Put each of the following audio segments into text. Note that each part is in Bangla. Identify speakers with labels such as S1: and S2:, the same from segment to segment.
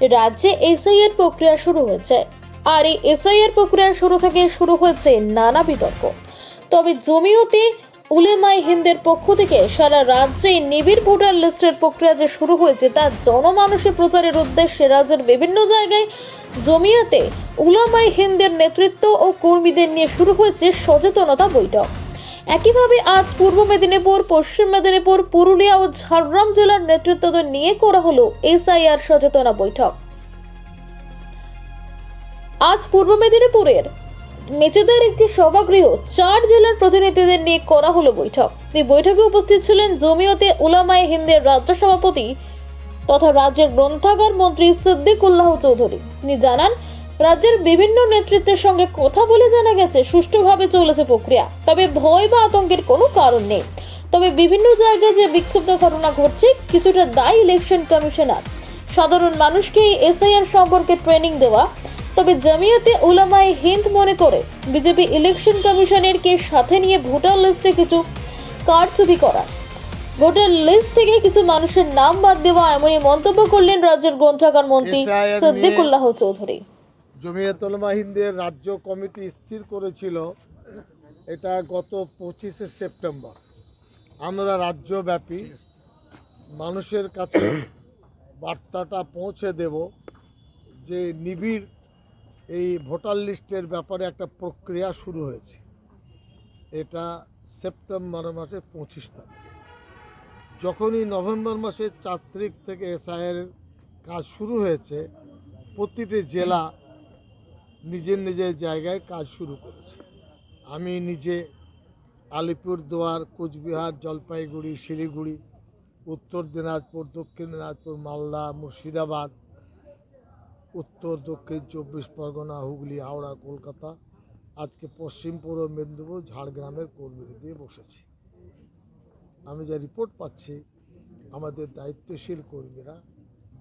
S1: রাজ্যে এসআইআর প্রক্রিয়া শুরু হয়েছে। আর এই এসআইআর প্রক্রিয়া শুরু থেকে শুরু হয়েছে নানা বিতর্ক। তবে জমিয়তে উলেমাই হিন্দের পক্ষ থেকে সারা রাজ্যে নিবিড় ভোটার লিস্টের প্রক্রিয়া যে শুরু হয়েছে, তা জনমানুষের প্রচারের উদ্দেশ্যে রাজ্যের বিভিন্ন জায়গায় জমিয়তে উলামাই হিন্দের নেতৃত্ব ও কর্মীদের নিয়ে শুরু হয়েছে সচেতনতা বৈঠক। একইভাবে আজ পূর্ব মেদিনীপুর, পশ্চিম মেদিনীপুর, পুরুলিয়া ও ঝাড়গ্রাম জেলার নেতৃত্বদের নিয়ে করা হলো এসআইআর সচেতনা বৈঠক। আজ পূর্ব মেদিনীপুরের মেচেদার একটি সভাগৃহ চার জেলার প্রতিনিধিদের নিয়ে করা হলো বৈঠক। এই বৈঠকে উপস্থিত ছিলেন জমিয়তে উলামায়ে হিন্দের রাজ্য সভাপতি তথা রাজ্যের গ্রন্থাগার মন্ত্রী সিদ্দিকুল্লাহ চৌধুরী। তিনি জানান রাজ্যের বিভিন্ন নেতৃত্বের সঙ্গে কথা বলে জানা গেছে সুষ্ঠুভাবে চলেছে প্রক্রিয়া। তবে ভয় বা আতঙ্কের কোনো কারণ নেই। তবে বিভিন্ন জায়গায় যে বিক্ষুব্ধ ঘটনা ঘটছে কিছুটা দায়ী ইলেকশন কমিশনার। সাধারণ মানুষকে এসআইআর সম্পর্কে ট্রেনিং দেওয়া। তবে জামিয়াতে উলামায়ে হিন্দ মনে করে বিজেপি ইলেকশন কমিশনের কে সাথে নিয়ে ভোটার লিস্টে কিছু কারচুপি করা। ভোটার লিস্ট থেকে কিছু মানুষের নাম বাদ দেওয়া এমনই মন্তব্য করলেন রাজ্যের গ্রন্থাগার মন্ত্রী সদ্দিকুল্লাহ চৌধুরী।
S2: জমিয়তুলমা হিন্দের রাজ্য কমিটি স্থির করেছিল এটা গত পঁচিশে সেপ্টেম্বর। আমরা রাজ্যব্যাপী মানুষের কাছে বার্তাটা পৌঁছে দেব যে নিবিড় এই ভোটার লিস্টের ব্যাপারে একটা প্রক্রিয়া শুরু হয়েছে। এটা সেপ্টেম্বর মাসে পঁচিশ তারিখ। যখনই নভেম্বর মাসের চার তারিখ থেকে এসআইয়ের কাজ শুরু হয়েছে, প্রতিটি জেলা নিজের নিজের জায়গায় কাজ শুরু করেছে। আমি নিজে আলিপুরদুয়ার কোচবিহার, জলপাইগুড়ি, শিলিগুড়ি, উত্তর দিনাজপুর, দক্ষিণ দিনাজপুর, মালদা, মুর্শিদাবাদ, উত্তর, দক্ষিণ, চব্বিশ পরগনা, হুগলি, হাওড়া, কলকাতা, আজকে পশ্চিম, পূর্ব মেদিনীপুর, ঝাড়গ্রামের কর্মীদের দিয়ে বসেছি। আমি যা রিপোর্ট পাচ্ছি, আমাদের দায়িত্বশীল কর্মীরা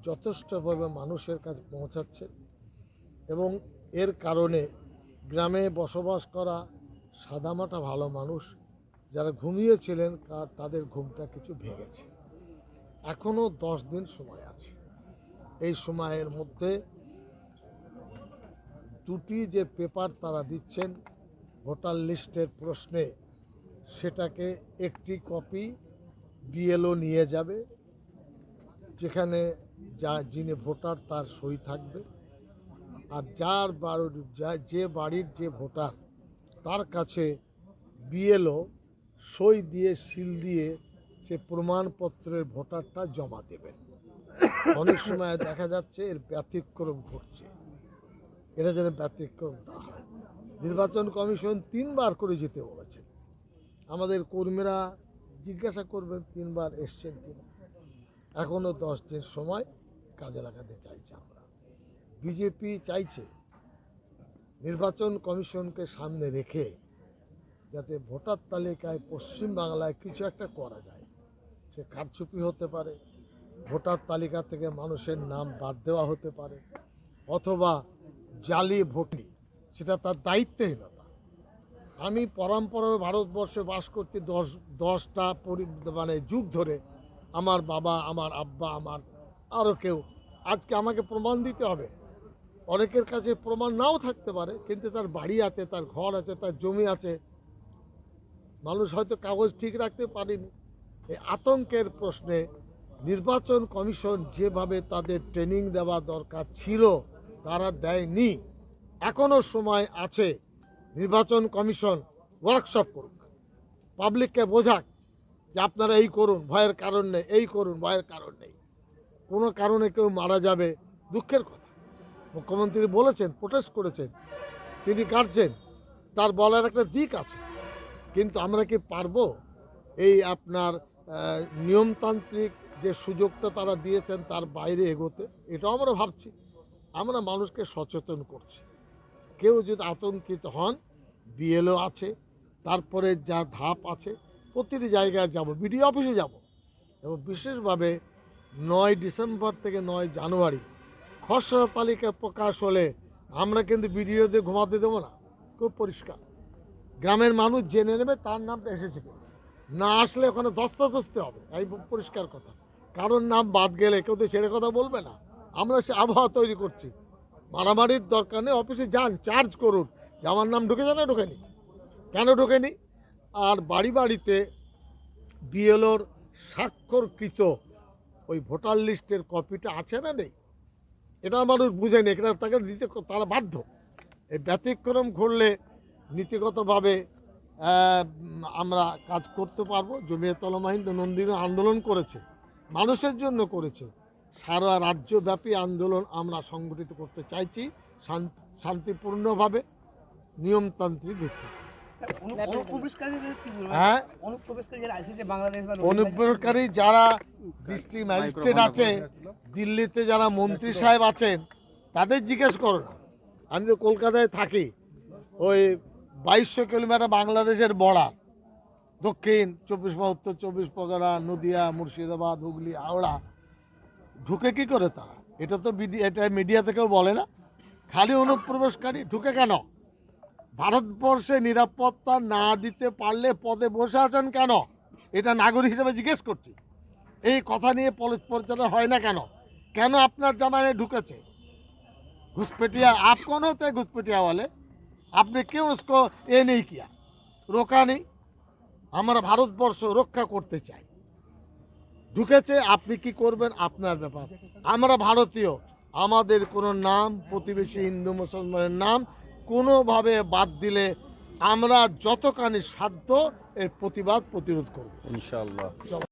S2: যথেষ্টভাবে মানুষের কাছে পৌঁছাচ্ছে এবং এর কারণে গ্রামে বসবাস করা সাদামাটা ভালো মানুষ যারা ঘুমিয়েছিলেন তাদের ঘুমটা কিছু ভেঙেছে। এখনও দশ দিন সময় আছে। এই সময়ের মধ্যে দুটি যে পেপার তারা দিচ্ছেন, ভোটার লিস্টের প্রশ্নে, সেটাকে একটি কপি বিএলও নিয়ে যাবে, যেখানে যা, যিনি ভোটার তার সই থাকবে। আর যার যে বাড়ির যে ভোটার, তার কাছে বিএলও সই দিয়ে, সিল দিয়ে সে প্রমাণপত্রের ভোটারটা জমা দেবেন অনেক সময় দেখা যাচ্ছে এর ব্যতিক্রম ঘটছে। এটা যেন ব্যতিক্রম না হয়। নির্বাচন কমিশন তিনবার করে যেতে বলেছে। আমাদের কর্মীরা জিজ্ঞাসা করবেন, তিনবার এসছেন কিনা। এখনও দশ দিন সময় কাজে লাগাতে চাইছে আমরা। বিজেপি চাইছে নির্বাচন কমিশনকে সামনে রেখে যাতে ভোটার তালিকায় পশ্চিম বাংলায় কিছু একটা করা যায়। সে কারচুপি হতে পারে, ভোটার তালিকা থেকে মানুষের নাম বাদ দেওয়া হতে পারে, অথবা জালি ভোটনি সেটা তার দায়িত্বহীনতা আমি পরম্পরায় ভারতবর্ষে বাস করছি দশ, দশটা পরি মানে যুগ ধরে। আমার বাবা, আমার আব্বা, আমার আরও কেউ। আজকে আমাকে প্রমাণ দিতে হবে। অনেকের কাছে প্রমাণ নাও থাকতে পারে, কিন্তু তার বাড়ি আছে, তার ঘর আছে, তার জমি আছে। মানুষ হয়তো কাগজ ঠিক রাখতে পারেনি। এই আতঙ্কের প্রশ্নে নির্বাচন কমিশন যেভাবে তাদের ট্রেনিং দেওয়া দরকার ছিল, তারা দেয়নি। এখনও সময় আছে, নির্বাচন কমিশন ওয়ার্কশপ করুক। পাবলিককে বোঝাক যে আপনারা এই করুন, ভয়ের কারণ নেই, এই করুন, ভয়ের কারণ নেই। কোনো কারণে কেউ মারা যাবে, দুঃখের কথা। মুখ্যমন্ত্রী বলেছেন প্রোটেস্ট করেছেন, তিনি কাটছেন তার বলার একটা দিক আছে। কিন্তু আমরা কি পারব এই আপনার নিয়মতান্ত্রিক যে সুযোগটা তারা দিয়েছেন তার বাইরে এগোতে? এটাও আমরা ভাবছি। আমরা মানুষকে সচেতন করছি। কেউ যদি আতঙ্কিত হন, বিএলও আছে, তারপরে যা ধাপ আছে, প্রতিটি জায়গায় যাব, বিডিও অফিসে যাব। এবং বিশেষভাবে নয় ডিসেম্বর থেকে নয় জানুয়ারি খসড়া তালিকা প্রকাশ হলে আমরা কিন্তু বিডিওতে ঘুমাতে দেবো না। খুব পরিষ্কার। গ্রামের মানুষ জেনে নেবে তার নামটা এসেছে। না আসলে ওখানে দস্তাদস্তি হবে, এই পরিষ্কার কথা। কারোর নাম বাদ গেলে কেউ তো ছেড়ে কথা বলবে না। আমরা সে আবহাওয়া তৈরি করছি। মারামারির দরকার নেই, অফিসে যান, চার্জ করুন। যে আমার নাম ঢুকেছে না ঢোকেনি? কেন ঢোকেনি? আর বাড়ি বাড়িতে বিএলওর স্বাক্ষরকৃত ওই ভোটার লিস্টের কপিটা আছে না নেই? এটা মানুষ বুঝেনি এটা তাকে দিতে তারা বাধ্য। এই ব্যতিক্রম ঘটলে নীতিগতভাবে আমরা কাজ করতে পারব। জমিয়ত তলমাহিন্দ নন্দিনী আন্দোলন করেছে, মানুষের জন্য করেছে। সারা রাজ্যব্যাপী আন্দোলন আমরা সংগঠিত করতে চাইছি শান্তিপূর্ণভাবে, নিয়মতান্ত্রিক ভিত্তিতে। হ্যাঁ?
S3: অনুপ্রবেশকারী যারা আসছে যে বাংলাদেশ বা রোহিঙ্গা-
S2: অনুপ্রবেশকারী যারা ডিস্ট্রিক্ট ম্যাজিস্ট্রেট আছে দিল্লিতে যারা মন্ত্রী সাহেব আছেন তাদের জিজ্ঞেস করো না। আমি তো কলকাতায় থাকি ওই বাইশশো কিলোমিটার বাংলাদেশের বর্ডার। দক্ষিণ চব্বিশ উত্তর চব্বিশ পরগনা নদিয়া মুর্শিদাবাদ হুগলি হাওড়া। ঢুকে কি করে তারা? এটা তো বিডি- এটা মিডিয়া থেকেও বলে না। খালি অনুপ্রবেশকারী ঢুকে কেন? ভারতবর্ষে নিরাপত্তা না দিতে পারলে পদে বসে আছেন কেন এটা নাগরিক হিসেবে জিজ্ঞেস করছি এই কথা নিয়ে পলিস পরিচালনা হয় না কেন কেন আপনার জামানে ঢুকেছে घुसपैठिया आप कौन होते हैं घुसपैठिया वाले आपने क्यों उसको ये नहीं किया रोका नहीं আমরা ভারতবর্ষ রক্ষা করতে চাই ঢুকেছে আপনি কি করবেন আপনার ব্যাপার আমরা ভারতীয় আমাদের কোনো নাম প্রতিবেশী হিন্দু মুসলমানের নাম কোনোভাবে বাদ দিলে আমরা যতখানি সাধ্য এর প্রতিবাদ প্রতিরোধ করব।
S4: ইনশাআল্লাহ।